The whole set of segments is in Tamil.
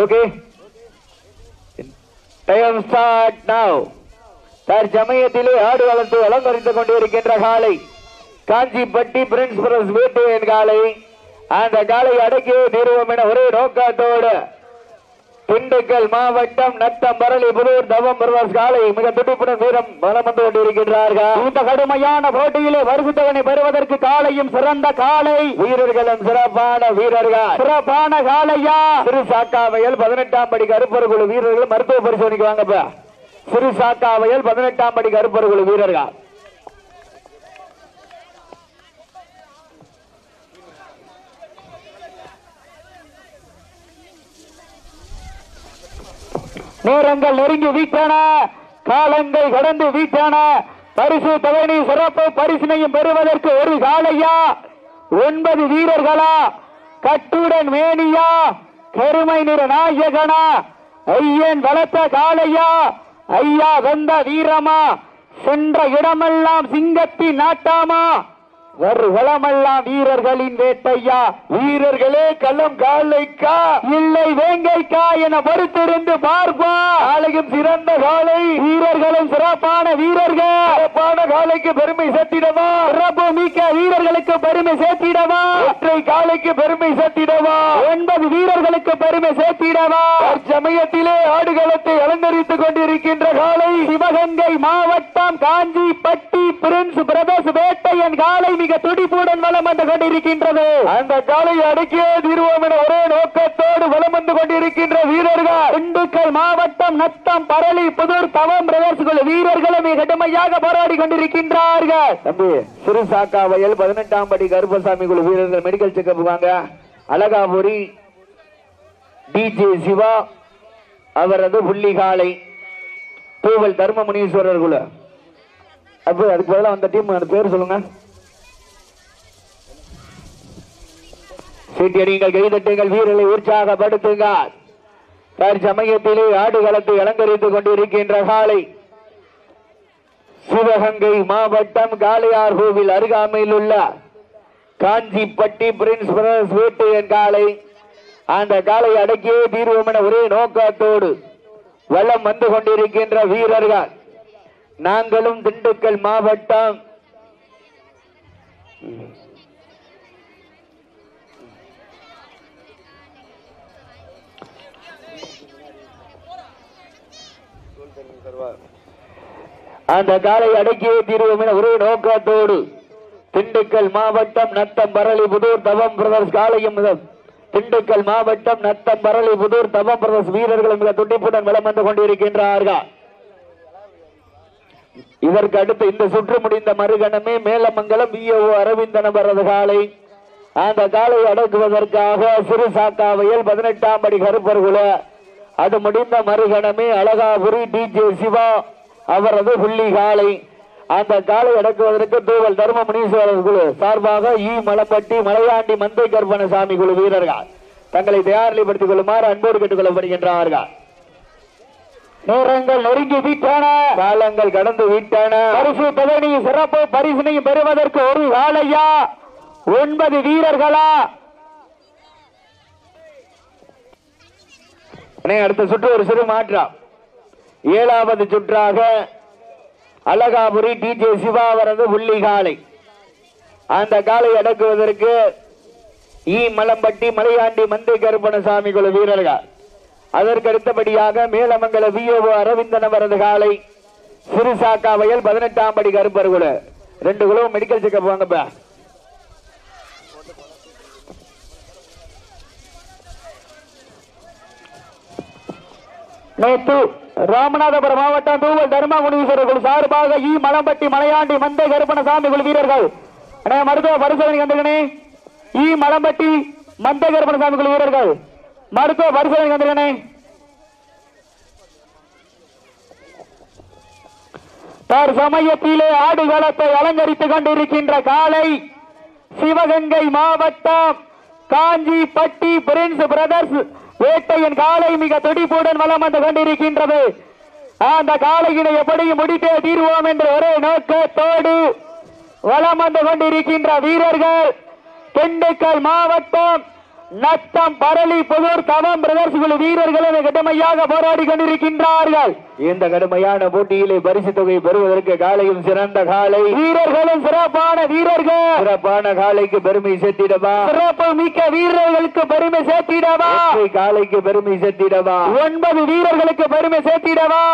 ஓகே டைம் ஸ்டார்ட் நவ் தற்சமயத்திலே ஆடு வளர்த்து வளர்ந்தறிந்து கொண்டிருக்கின்ற காலை. காஞ்சிப்பட்டி பிரின்ஸ் பிரஸ் என் காலை. அந்த காலை அடக்கியே தீர்வோம் என ஒரே நோக்கத்தோடு திண்டுக்கல் மாவட்டம் நத்தம் பரளி புதூர் தவம் பிரவாஸ் காலை மிக துடிப்புடன் வீரம் வலம் வந்து கொண்டிருக்கின்றார்கள். இந்த கடுமையான போட்டியிலே வருஷத்தவனை பெறுவதற்கு காலையும் சிறந்த காலை. வீரர்களும் சிறப்பான வீரர்கள். சிறப்பான காலையா? சிறு சாக்காவையல் பதினெட்டாம் படி கருப்பர் குழு வீரர்கள் மருத்துவ பரிசோதனைக்கு வாங்கப்ப. சிறு சாக்காவையல் பதினெட்டாம் படி கருப்பர் குழு வீரர்கள். நேரங்கள் நெருங்கி வீட்டான காலங்கள் கடந்து வீட்டான பரிசு தவணி சிறப்பு பரிசினையும் பெறுவதற்கு ஒரு காலையா ஒன்பது வீரர்களா? கட்டுடன் மேனியா? கருமை நிற நாயகனா? ஐயன் வளர்த்த காளையா? ஐயா வந்த வீரமா? சென்ற இடமெல்லாம் சிங்கத்தின் நாட்டாமா? வருகளமெல்லாம் வீரர்களின் வேட்டையா? வீரர்களே களம் காலைக்கா இல்லை வேங்கைக்கா என மறுத்திருந்து பார்ப்பா. காலையும் சிறந்த காலை. வீரர்களும் சிறப்பான வீரர்கள். சிறப்பான காலைக்கு பெருமை சேர்த்திடவா? சிறப்பு மிக்க வீரர்களுக்கு பெருமை சேர்த்திடவா? ஒற்றை காலைக்கு பெருமை சேர்த்திடவா? ஒன்பது வீரர்களுக்கு பெருமை சேர்த்திடவா? சமயத்திலே ஆடுகளத்தை அலங்கரித்துக் கொண்டிருக்கின்ற காலை. சிவகங்கை மாவட்டம் காஞ்சிப்பட்டி பிரின்ஸ் பிரதேச வேட்டையன் காலை மிக துடிப்புடன் வளம் வந்து கொண்டிருக்கின்றது. அந்த காலை அடக்கியே தீர்வோம் என ஒரே நோக்கத்தோடு வளம் வந்து கொண்டிருக்கின்ற வீரர்கள். திண்டுக்கல் மாவட்டம் நத்தம் பரளி புதூர் தவம் பிரதர்ஸ் குழு வீரர்களும் மிக கடுமையாக போராடி கொண்டிருக்கின்றார்கள். தம்பி சிறு சாக்கா வயல் பதினெட்டாம் படி கருப்பசாமி குழு வீரர்கள் மெடிக்கல் செக்கப் வாங்க. அழகாபுரி டிஜே சிவா அவரது புள்ளிகாலை தூவல் தர்ம முனீஸ்வரர் குழு. அப்போ அதுக்கு பதிலாக அந்த டீம் அந்த பேர் சொல்லுங்க. சீட்டியடிங்கள் கைதட்டுங்கள் வீரர்களை உற்சாகப்படுத்துங்கள். தற்சமயத்திலே ஆடுகளத்தை அலங்கரித்துக் கொண்டிருக்கின்ற காலை. சிவகங்கை மாவட்டம் காளையார் கோவில் அருகாமையில் உள்ள காஞ்சிப்பட்டி பிரின்ஸ் பிரதர்ஸ் என் காலை. அந்த காலை அடக்கியே தீர்வோம் என ஒரே நோக்கத்தோடு வலம் வந்து கொண்டிருக்கின்ற வீரர்கள். நாங்களும் திண்டுக்கல் மாவட்டம். அந்த காலை அடக்கியே தீர்வோம் என ஒரே நோக்கத்தோடு திண்டுக்கல் மாவட்டம் நத்தம் பரளி புதூர் தவம் பிரதர்ஸ் காலையும் திண்டுக்கல் மாவட்டம் நத்தம் பரளி புதூர் தவம் பிரதர்ஸ் வீரர்களும் மிக துடிப்புடன் வலம் வந்து கொண்டிருக்கின்றார்கள். இதற்கு அடுத்து இந்த சுற்று முடிந்த மறுகணமே மேலமங்கலம் விஓ அரவிந்தன் அவரது காலை. அந்த காலை அடக்குவதற்காக சிறு சாக்காவையில் பதினெட்டாம் படி கருப்பர்குல அது முடிந்த மறுகணமே அழகாபுரி டிஜே சிவா அவரது புள்ளி காலை அந்த காலை அடக்குவதற்கு தூவல் தர்ம முனீஸ்வரர் குழு சார்பாக ஈ மலப்பட்டி மலையாண்டி மந்தை கருப்பணசாமி குழு வீரர்கள். தங்களை தயார்நிலைப்படுத்திக் கொள்ளுமாறு அன்போடு கேட்டுக் கொள்ளப்படுகின்றார்கள் நேரங்கள் நெருங்கி விட்டன. காலங்கள் கடந்து விட்டன. பரிசு பதனி சிறப்பு பரிசினையும் பெறுவதற்கு ஒரு காலையா ஒன்பது வீரர்களா? அடுத்த சுற்று ஒரு சிறு மாற்றம் ஏழாவது சுற்றாக அழகாபுரி டிஜே சிவா அவரது உள்ளி காலை அந்த காலை அடக்குவதற்கு ஈ மலம்பட்டி மலையாண்டி மந்தை கருப்பணசாமி குழு வீரர்கள். அதற்கு அடுத்தபடியாக மேலமங்கல விஓஓ அரவிந்தன் அவரது காலை சிறுசாக்கா வயல் பதினெட்டாம் படி கருப்பர் குழு. ரெண்டு குழுவும் மெடிக்கல் செக்கப் வாங்கப்பா நேற்று ராமநாதபுரம் மாவட்டம் தூவல் தர்மகுணீஸ்வரர் வீரர்கள் சார்பாக இ மலம்பட்டி மலையாண்டி மந்தை கருப்பணசாமி குழு வீரர்கள். மருத்துவ பரிசோதனை வந்திருக்கனே இ மலம்பட்டி மந்தை கருப்பணசாமி குழு வீரர்கள். மருத்துவ பரிசோதனை வந்திருக்கனே தற்சமயத்திலே ஆடுகளத்தை அலங்கரித்துக் கொண்டிருக்கின்ற காலை சிவகங்கை மாவட்டம் காஞ்சிப்பட்டி பிரின்ஸ் பிரதர்ஸ் வேட்டையின் காலை மிக துடிப்புடன் வளம் வந்து கொண்டிருக்கின்றது. அந்த காலையினை எப்படி முடித்தே தீர்வோம் என்ற ஒரே நோக்கத்தோடு வளம் வந்து கொண்டிருக்கின்ற வீரர்கள் திண்டுக்கல் மாவட்டம் நத்தம் பரளி புதூர் தவம் பிரதர்ஸ் குழு வீரர்களும் கடுமையாக போராடி கொண்டிருக்கின்றார்கள். இந்த கடுமையான போட்டியிலே பரிசு தொகை பெறுவதற்கு காலையும் சிறந்த காலை. வீரர்களும் சிறப்பான வீரர்கள். சிறப்பான காலைக்கு பெருமை சேர்த்திடவா? சிறப்பு மிக்க வீரர்களுக்கு பெருமை சேர்த்திடவா? காலைக்கு பெருமை சேர்த்திடவா? ஒன்பது வீரர்களுக்கு பெருமை சேர்த்திடவா?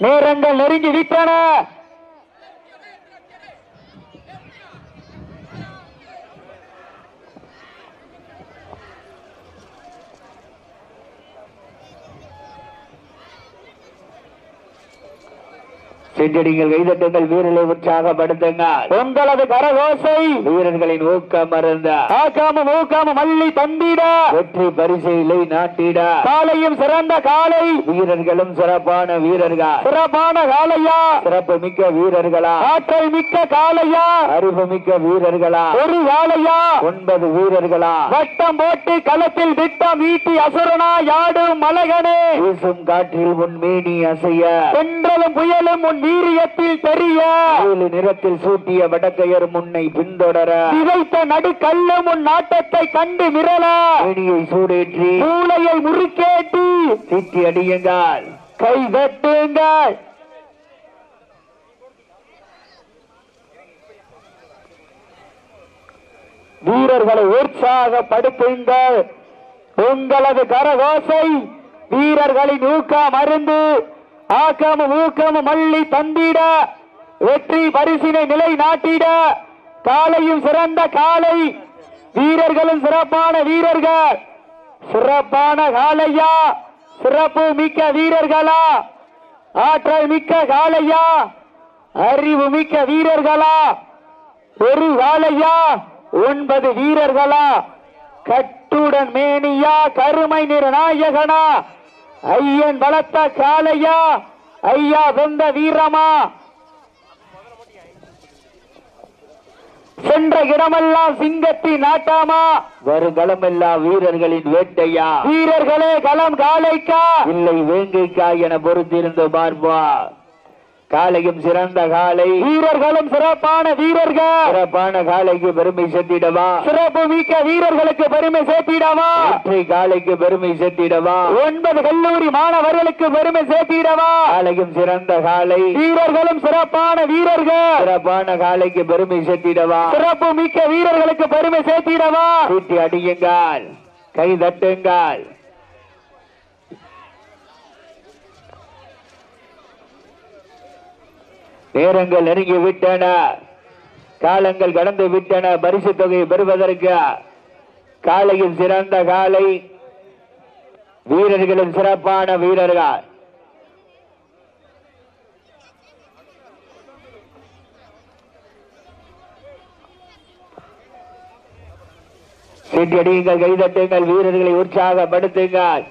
நேரங்கள் நெருங்கி விட்டன. சென்றடிங்கள் கைதட்டுங்கள் வீரர்களை உற்சாகப்படுத்துங்கள். உங்களது கரகோசை. வீரர்களின் ஊக்கம் மறந்த ஆக்காம மல்லி தந்திட. வெற்றி பரிசையிலை நாட்டிட. காலையும் சிறந்த காலை. வீரர்களும் சிறப்பான வீரர்கள். சிறப்பான காலையா. சிறப்பு மிக்க வீரர்களா. ஆற்றல் மிக்க காலையா. அறிவு மிக்க வீரர்களா. ஒரு காலையா. ஒன்பது வீரர்களா. வட்டம் போட்டு களத்தில் விட்டம் ஈட்டி அசுரனா யாடும் மலகனே. வீசும் காற்றில் உன் மேனி அசைய. தென்றலும் புயலும் உன் வீரியத்தில் தெரிய? நிறத்தில் சூட்டிய வடக்கையர் முன்னை பின்தொடர. விதைத்த நடுக்கல்லும் உன் நாட்டத்தை கண்டு மிரள. மேனியை சூடேற்றி. மூளையை முறுக்கேட்டி தீட்டி அடியுங்கள். கை தட்டுங்கள் வீரர்களை உற்சாகப்படுத்துங்கள். உங்களது கரகோசை வீரர்களின் ஊக்கம் அருந்து. ஆக்கமும் ஊக்கம் மல்லி தந்திட வெற்றி பரிசினை நிலை நாட்டிட காலையும் சிறந்த காலை வீரர்களும் சிறப்பான வீரர்கள். சிறப்பான காலையா? சிறப்பு மிக்க வீரர்களா? ஆற்றல் மிக்க காலையா? அறிவு மிக்க வீரர்களா? ஒரு காலையா? ஒன்பது வீரர்களா? கட்டுடன் மேனியா? கருமை நிற நாயகனா ஐயன் பலத்த காலையா ஐயா வெந்த வீரமா? சென்ற இடமெல்லாம் சிங்கத்தின் நாட்டாமா? வருகளமெல்லாம் வீரர்களின் வேட்டையா? வீரர்களே களம் காலைக்கா? இல்லை வேங்கைக்கா என பொறுத்திருந்து பார்ப்பா காலையும் சிறந்த காலை. வீரர்களும் சிறப்பான வீரர்கள். சிறப்பான காலைக்கு பெருமை சேர்த்திடவா. சிறப்பு மிக்க வீரர்களுக்கு பெருமை சேர்த்திடவா. வெற்றி காலைக்கு பெருமை சேர்த்திடவா. ஒன்பது கல்லூரி மாணவர்களுக்கு பெருமை சேர்த்திடவா. காலையும் சிறந்த காலை. வீரர்களும் சிறப்பான வீரர்கள். சிறப்பான காலைக்கு பெருமை சேர்த்திடவா. சிறப்பு மிக்க வீரர்களுக்கு பெருமை சேர்த்திடவா. சீட்டி அடியுங்கள். கை தட்டுங்கள். நேரங்கள் நெருங்கி விட்டன. காலங்கள் கடந்து விட்டன. பரிசு தொகை பெறுவதற்கு காலையில் சிறந்த காலை. வீரர்களும் சிறப்பான வீரர்கள். சீட்டடியுங்கள் கைதட்டுங்கள் வீரர்களை உற்சாகப்படுத்துங்கள்.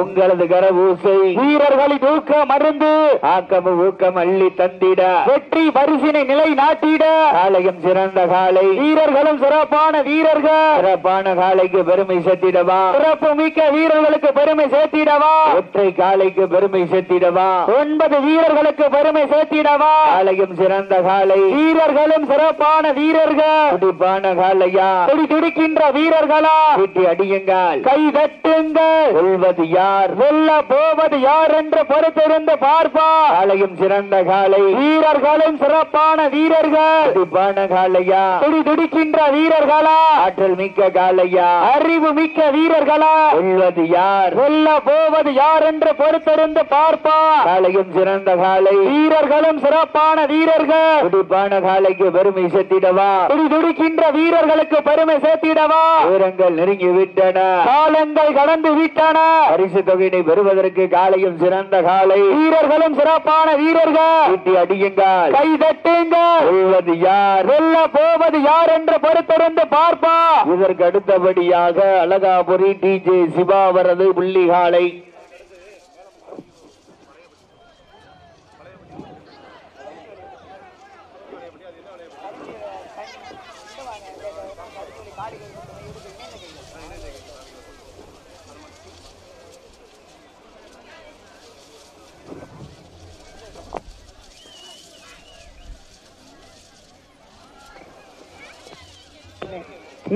உங்களது கரபூசை வீரர்களின் ஊக்கம் மருந்து ஆக்கமும் ஊக்கம் அள்ளி தந்திட. வெற்றி பரிசினை நிலை நாட்டிட காலையும் சிறந்த காலை. வீரர்களும் சிறப்பான வீரர்கள். சிறப்பான காலைக்கு பெருமை சேர்த்திடவா. சிறப்பு மிக்க வீரர்களுக்கு பெருமை சேர்த்திடவா. ஒற்றை காலைக்கு பெருமை சேர்த்திடவா. ஒன்பது வீரர்களுக்கு பெருமை சேர்த்திடவா. காலையும் சிறந்த காலை. வீரர்களும் சிறப்பான வீரர்கள். துடிப்பான காலையா. துடி துடிக்கின்ற வீரர்களா. சீட்டி அடியுங்கள். கை தட்டுங்கள். கொள்வது யார்? வெல்ல போவது யார் என்று பொறுத்திருந்து பார்ப்பா காலையும் சிறந்த காலை வீரர்களும் சிறப்பான வீரர்கள். துடிப்பான காலையா துடி துடிக்கின்ற வீரர்களா? ஆற்றல் மிக்க காலையா அறிவு மிக்க வீரர்களா? கொள்வது யார்? வெல்ல போவது யார் என்று பொறுத்திருந்து பார்ப்பா காலையும் சிறந்த காலை வீரர்களும் சிறப்பான வீரர்கள். துடிப்பான காலைக்கு பெருமை சேர்த்திடவா? துடி துடிக்கின்ற வீரர்களுக்கு பெருமை சேர்த்திடவா? வீரங்கள் நெருங்கி விட்டன காலங்கள் கடந்து விட்டன. பரிசு தொகையினை பெறுவதற்கு காலையும் சிறந்த காலை. வீரர்களும் சிறப்பான வீரர்கள். சீட்டி அடியுங்கள். கை தட்டுங்கள். யார்? வெல்ல போவது யார் என்று பொறுத்திருந்து பார்ப்பா இதற்கு அடுத்தபடியாக அழகாபுரி டி ஜே சிவா அவரது புள்ளிகாலை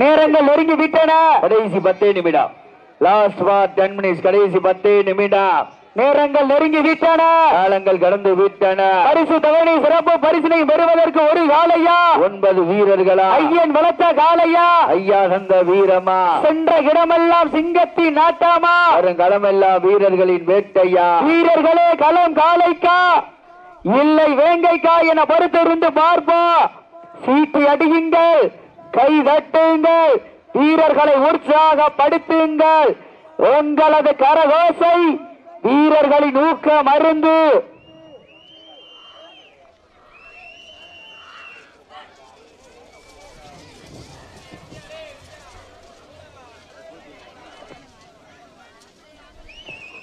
நேரங்கள் நெருங்கி விட்டன. கடைசி பத்தே நிமிடம். லாஸ்ட் ஃபார் டென் மினிட்ஸ் கடைசி பத்தே நிமிடம். நேரங்கள் நெருங்கி விட்டன. காலங்கள் கடந்து விட்டன. பரிசு தவணை சிறப்பு பரிசினை பெறுவதற்கு ஒரு காலையா? ஒன்பது வீரர்களா? ஐயன் வளர்த்த காலையா? ஐயா தந்த வீரமா? சென்ற இடமெல்லாம் சிங்கத்தின் நாட்டாமா வருங்களமெல்லாம் வீரர்களின் வேட்டையா? வீரர்களே களம் காலைக்கா? இல்லை வேங்கைக்கா என பொறுத்திருந்து பார்ப்போம். சீட்டு அடியுங்கள். கை தட்டுங்கள் வீரர்களை உற்சாகப்படுத்துங்கள். உங்களது கரகோசை வீரர்களின் ஊக்க மருந்து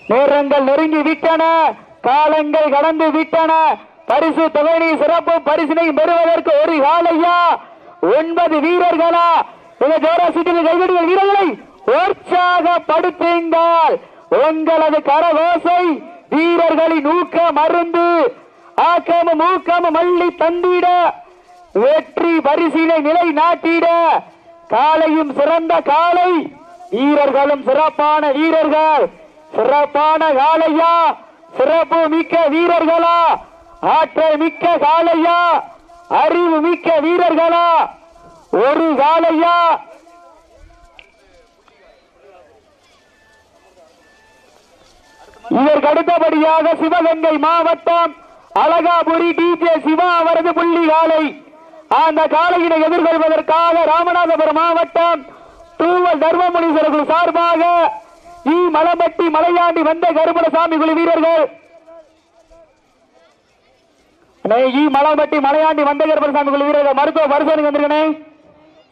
நேரங்கள் நெருங்கி விட்டன. காலங்கள் கடந்து விட்டன. பரிசு தொகையை சிறப்பு பரிசினை பெறுவதற்கு ஒரு காலையா? ஒன்பது வீரர்களா? மிக ஜோரா சீட்டில் கைவிடுகிற வீரர்களை உற்சாகப்படுத்துங்கள். உங்களது கரகோசை வீரர்களின் ஊக்க மருந்து ஆக்கமும் ஊக்கமும் மல்லி தந்திட வெற்றி பரிசீலை நிலை நாட்டிட காலையும் சிறந்த காலை வீரர்களும் சிறப்பான வீரர்கள். சிறப்பான காலையா? சிறப்பு மிக்க வீரர்களா? ஆற்றல் மிக்க காலையா? அறிவு மிக்க வீரர்களா? ஒரு காலையா? இதற்கு அடுத்தபடியாக சிவகங்கை மாவட்டம் அழகாபுரி டி கே சிவா அவரது புள்ளி காலை. அந்த காலையினை எதிர்கொள்வதற்காக ராமநாதபுரம் மாவட்டம் தூவல் தர்மமுனீஸ்வரர்கள் சார்பாக இ மலம்பட்டி மலையாண்டி வந்த கருமணசாமி குழு வீரர்கள் ஈ மலம்பட்டி மலையாண்டி வந்த கருப்பணசாமி குழு வீரர்கள் மருத்துவ பரிசோதனை வந்திருக்கனே.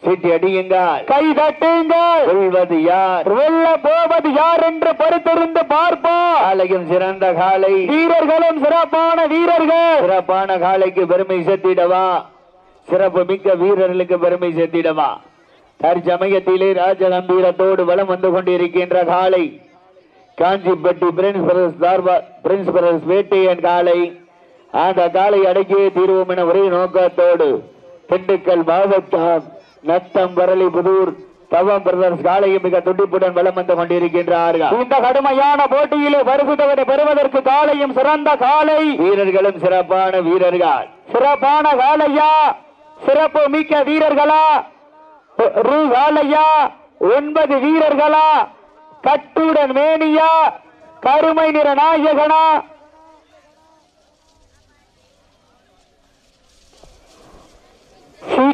சீட்டி அடியுங்கள். கை தட்டுங்கள். வெல்வது யார்? வெல்ல போவது யார் என்று பொறுத்திருந்து பார்ப்போம். காலையும் சிறந்த காலை. வீரர்களும் சிறப்பான வீரர்கள். சிறப்பான காலைக்கு பெருமை சேர்த்திடவா? சிறப்பு மிக்க வீரர்களுக்கு பெருமை சேர்த்திடவா? தற்சமயத்திலே ராஜகம்பீரத்தோடு வலம் வந்து கொண்டிருக்கின்ற காலை. காஞ்சிப்பட்டி பிரின்ஸ் பிரதர்ஸ் தார்பா பிரின்ஸ் பிரதர்ஸ் வேட்டையன் காலை. அந்த காலை அடக்கியே தீர்வோம் என ஒரே நோக்கத்தோடு திண்டுக்கல் மாவட்டம் நத்தம் வரலி புதூர் தவம் பிரதர்ஸ் காலையும் மிக துடிப்புடன் வலம் வந்து கொண்டிருக்கின்றார்கள். இந்த கடுமையான போட்டியிலே பரிசுத்தவனை பெறுவதற்கு காலையும் சிறந்த காலை வீரர்களும் சிறப்பான வீரர்கள். சிறப்பான காலையா சிறப்பு மிக்க வீரர்களா? ரூ காலையா ஒன்பது வீரர்களா? கட்டுடன் மேனியா? கருமை நிற நாயகனா?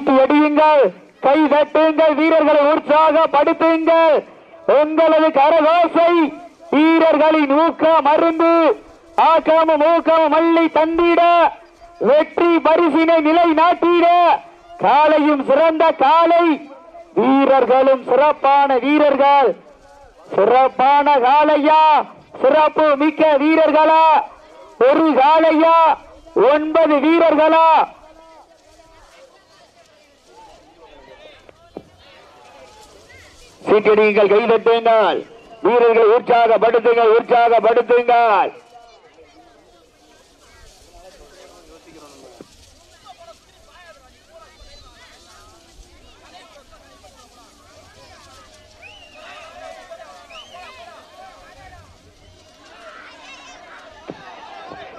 சீட்டு எடியுங்கள் கை தட்டுங்கள் வீரர்களை உற்சாகப்படுத்துங்கள். உங்களது கரகோசை வீரர்களின் ஊக்கம் மருந்து ஆக்கமும் ஊக்கமும் மல்லி தந்திட. வெற்றி பரிசினை நிலை நாட்டிட காலையும் சிறந்த காலை. வீரர்களும் சிறப்பான வீரர்கள். சிறப்பான காலையா? சிறப்பு மிக்க வீரர்களா? ஒரு காலையா? ஒன்பது வீரர்களா? சீட்டடியுங்கள் கைதட்டுங்கள் வீரர்களை உற்சாகப்படுத்துங்கள் உற்சாகப்படுத்துங்கள்.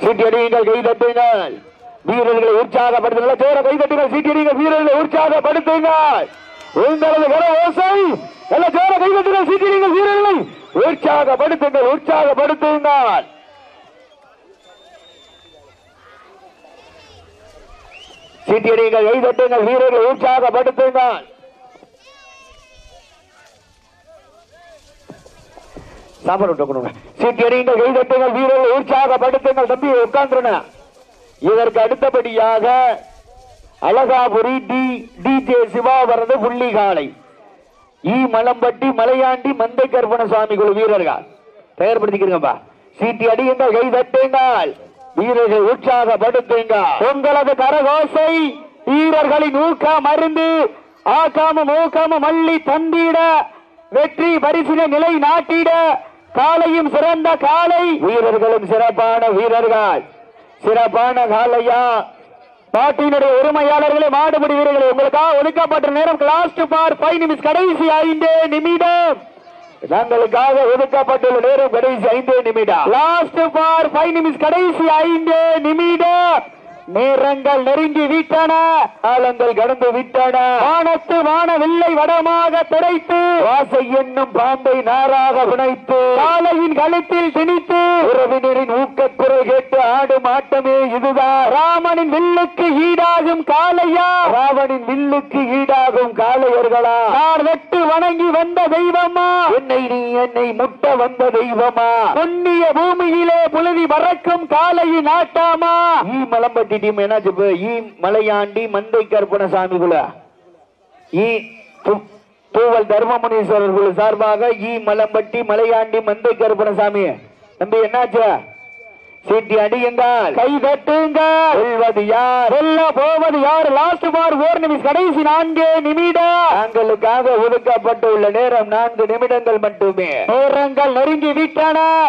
சீட்டடியுங்கள் கைதட்டுங்கள் வீரர்களை உற்சாகப்படுத்துங்கள். சேர கைதட்டுங்கள் சீட்டடியுங்கள் வீரர்களை உற்சாகப்படுத்துங்கள். உங்களது கர ஓசை. நல்ல சேர கைதட்டுங்கள் சீட்டடியுங்கள் வீரர்களை உற்சாகப்படுத்துங்கள் உற்சாகப்படுத்துங்கள். சீட்டியடிகள் கைதட்டுங்கள் வீரர்களை உற்சாகப்படுத்துங்கள். சாப்பாடு விட்டு சீட்டியடிங்கள் கைதட்டுங்கள் வீரர்களை உற்சாகப்படுத்துங்கள் தம்பி உட்கார்ந்துருன இதற்கு அடுத்தபடியாக அழகாபுரி டி டிஜே ஜே சிவாவரது புள்ளி காலை ஈ. மலம்பட்டி மலையாண்டி மந்தை கருப்பணசாமி குழு வீரர்கள். தயார்படுத்திக்கிறீங்கப்பா சீட்டி அடியுங்கள் கை தட்டுங்கள். வீரர்கள் உற்சாகப்படுத்துங்கள். உங்களது கரகோசை வீரர்களின் ஊக்க மருந்து ஆக்காம ஊக்காம மல்லி தந்திட வெற்றி பரிசின நிலை நாட்டிட காலையும் சிறந்த காலை. வீரர்களும் சிறப்பான வீரர்கள். சிறப்பான காலையா? நாட்டினுடைய உரிமையாளர்களே மாடுபிடி வீரர்களே உங்களுக்காக ஒதுக்கப்பட்ட நேரம் லாஸ்ட் பார் பைவ் நிமிஷம் கடைசி ஐந்து நிமிடம். தங்களுக்காக ஒதுக்கப்பட்டுள்ள நேரம் கடைசி ஐந்து நிமிடம். லாஸ்ட் பார் பைவ் நிமிஷம் கடைசி ஐந்து நிமிடம். நேரங்கள் நெருங்கி விட்டன காலங்கள் கடந்து விட்டன. வானத்து வானவில்லை வடமாக துடைத்து வாசை என்னும் பாம்பை நாராக பிணைத்து காலையின் கழுத்தில் திணித்து உறவினரின் ஊக்கத்துறை கேட்டு ஆடும் ஆட்டமே இதுதான் ராமனின் வில்லுக்கு ஈடாகும் காளையா? ராவனின் வில்லுக்கு ஈடாகும் காளையர்களா? நான் வெட்டு வணங்கி வந்த தெய்வமா? என்னை நீ என்னை முட்ட வந்த தெய்வமா? பொன்னிய பூமியிலே புலவி மறக்கும் காலையின் ஆட்டாமா? ஈ மலம்பட்டி டீம் என்னாச்சு? ஈ மலையாண்டி மந்தை குல. ஈ து- தூவல் தர்மமுனீஸ்வரர் குழு சார்பாக ஈ மலம்பட்டி மலையாண்டி மந்தை கருப்பணசாமி. தம்பி என்னாச்சு சீட்டி அடியுங்கள். கை தட்டுங்க சொல்வது யார்? வெல்ல போவது யார்? லாஸ்ட் பார் ஓர் நிமிஷம் கடைசி நான்கு நிமிடம். தாங்களுக்காக ஒதுக்கப்பட்டுள்ள நேரம் நான்கு நிமிடங்கள் மட்டுமே. நேரங்கள் நெருங்கி விட்டன.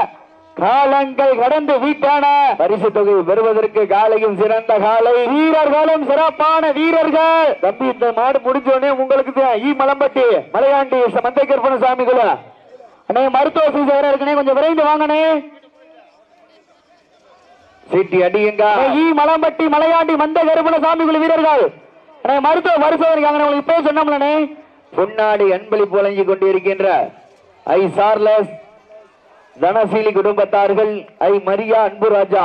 காலங்கள் கடந்து வீட்டான பரிசு தொகை பெறுவதற்கு காலையும் சிறந்த காலை. வீரர்களும் சிறப்பான வீரர்கள். தம்பி இந்த மாடு முடிஞ்சோடனே உங்களுக்கு ஈ மலம்பட்டி மலையாண்டி மந்தை கற்பன குல அண்ணே மருத்துவ சிகிச்சை கொஞ்சம் விரைந்து வாங்கனே சீட்டி அடியுங்க. ஈ மலம்பட்டி மலையாண்டி மந்த கருப்பன சாமிகள் வீரர்கள். அண்ணே மருத்துவ பரிசோதனை இருக்காங்க உங்களுக்கு இப்போ சொன்னோம்லண்ணே. பொன்னாடி அன்பளிப்பு கொண்டு கொண்டிருக்கின்ற ஐ சார்லஸ் தனசீலி குடும்பத்தார்கள் ஐ மரியா அன்புராஜா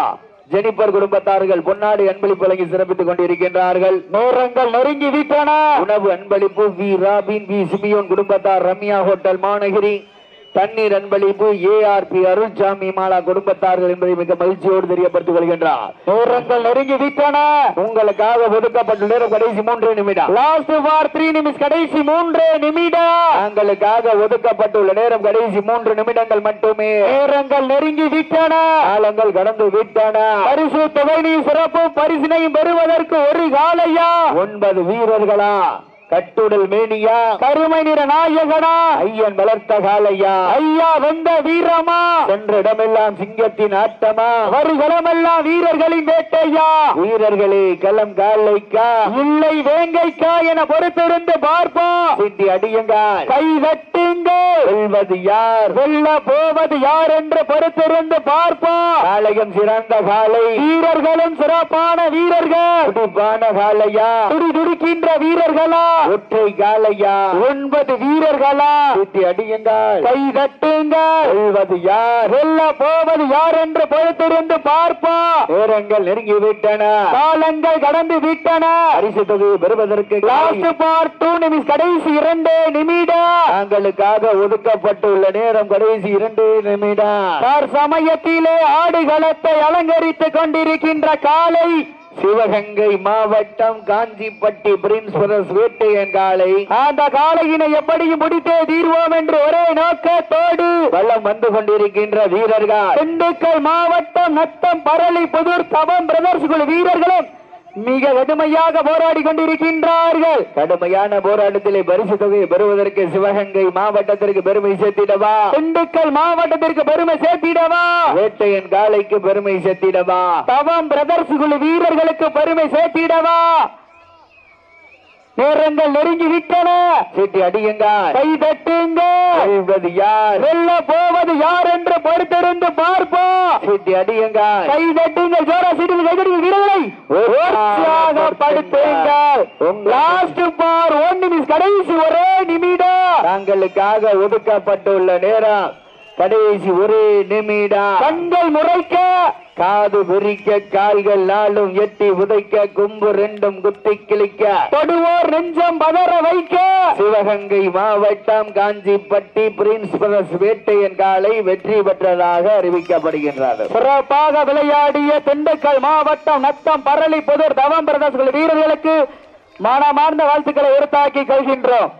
ஜெனிபர் குடும்பத்தார்கள் பொன்னாடி அன்பளிப்பு வழங்கி சிறப்பித்துக் கொண்டிருக்கின்றார்கள். நேரங்கள் நெருங்கி விட்டன. உணவு அன்பளிப்பு வி. Robin we. சிமியோன் குடும்பத்தார் ரம்யா ஹோட்டல் மாநகரி. தண்ணீர் அன்பளிப்பு ஏஆர்பி அருள்சாமி மாலா குடும்பத்தார்கள் என்பதை மிக மகிழ்ச்சியோடு தெரியப்படுத்திக் கொள்கின்றார். நேரங்கள் நெருங்கி விட்டன. உங்களுக்காக ஒதுக்கப்பட்ட நேரம் கடைசி மூன்று நிமிடம். லாஸ்ட் ஃபார் த்ரீ நிமிஷம் கடைசி மூன்று நிமிடம். தாங்களுக்காக ஒதுக்கப்பட்டுள்ள நேரம் கடைசி மூன்று நிமிடங்கள் மட்டுமே. நேரங்கள் நெருங்கி விட்டன. காலங்கள் கடந்து விட்டன. பரிசு தொகையும் சிறப்பு பரிசினையும் பெறுவதற்கு ஒரு காலையா? ஒன்பது வீரர்களா? கட்டுடல் மேனியா? கருமை நிற நாயகனா? ஐயன் வளர்த்த காலையா? ஐயா வந்த வீரமா? சென்ற இடமெல்லாம் சிங்கத்தின் ஆட்டமா? வருகளமெல்லாம் வீரர்களின் வேட்டையா? வீரர்களே களம் காலைக்கா? இல்லை வேங்கைக்கா என பொறுத்திருந்து பார்ப்போம் சீட்டி அடியுங்கள். கை தட்டுங்க வெல்வது யார்? வெல்ல போவது யார் என்று பொறுத்திருந்து பார்ப்போம் காளையம் சிறந்த காலை வீரர்களும் சிறப்பான வீரர்கள். துடிப்பான காலையா துடி துடிக்கின்ற வீரர்களா? ஒற்றை காலையா? ஒன்பது வீரர்களா? சீட்டி அடியுங்கள். கை தட்டுங்க வெல்வது யார்? வெல்ல போவது யார் என்று பொறுத்திருந்து பார்ப்போம். நேரங்கள் நெருங்கி விட்டன காலங்கள் கடந்து விட்டன. பரிசு தொகையை பெறுவதற்கு லாஸ்ட் பார்ட் டூ நிமிஷம் கடைசி இரண்டு நிமிடம். தாங்களுக்காக ஒதுக்கப்பட்டுள்ள நேரம் கடைசி இரண்டு நிமிடம். சமயத்திலே ஆடுகளத்தை அலங்கரித்துக் கொண்டிருக்கின்ற காலை சிவகங்கை மாவட்டம் காஞ்சிப்பட்டி பிரின்ஸ் பிரதர்ஸ் வேட்டையன் காலை. அந்த காளையினை எப்படியும் முடித்தே தீர்வோம் என்று ஒரே நோக்கத்தோடு வள்ளம் வந்து கொண்டிருக்கின்ற வீரர்கள். திண்டுக்கல் மாவட்டம் நத்தம் பரளி புதூர் தவம் பிரதர்ஸ் குழு வீரர்களும் மிக கடுமையாக போராடி கொண்டிருக்கின்றார்கள். கடுமையான போராட்டத்திலே பரிசு தொகையை பெறுவதற்கு சிவகங்கை மாவட்டத்திற்கு பெருமை சேர்த்திடவா? திண்டுக்கல் மாவட்டத்திற்கு பெருமை சேர்த்திடவா? வேட்டையன் காலைக்கு பெருமை சேர்த்திடவா? தவம் பிரதர்ஸ் குழு வீரர்களுக்கு பெருமை சேர்த்திடவா? நேரங்கள் நெருங்கி விட்டன சீட்டி அடியுங்கள். கை தட்டுங்க. வெல்வது யார்? வெல்ல போவது யார் என்று பொறுத்திருந்து பார்ப்போம். சீட்டி அடியுங்கள். கை தட்டுங்க ஜோரா சீட்டு கைதட்டி வீரர்களை உற்சாகப்படுத்துங்கள் லாஸ்ட் பார் ஒன் நிமிஷம் கடைசி ஒரே நிமிடம். தாங்களுக்காக ஒதுக்கப்பட்டுள்ள நேரம் கடைசி ஒரு நிமிடம். கண்கள் முறைக்க. காது விரிக்க கால்கள் நாளும் எட்டி உதைக்க கும்பு ரெண்டும் குத்தி கிழிக்க. தொடுவோர் நெஞ்சம் பதற வைக்க. சிவகங்கை மாவட்டம் காஞ்சிப்பட்டி பிரின்ஸ் பிரதர்ஸ் வேட்டையன் காலை வெற்றி பெற்றதாக அறிவிக்கப்படுகின்றது. சிறப்பாக விளையாடிய திண்டுக்கல் மாவட்டம் நத்தம் பரளி புதூர் தவம் பிரதர்ஸ் வீரர்களுக்கு மனமார்ந்த வாழ்த்துக்களை உறுத்தாக்கி கொள்கின்றோம்.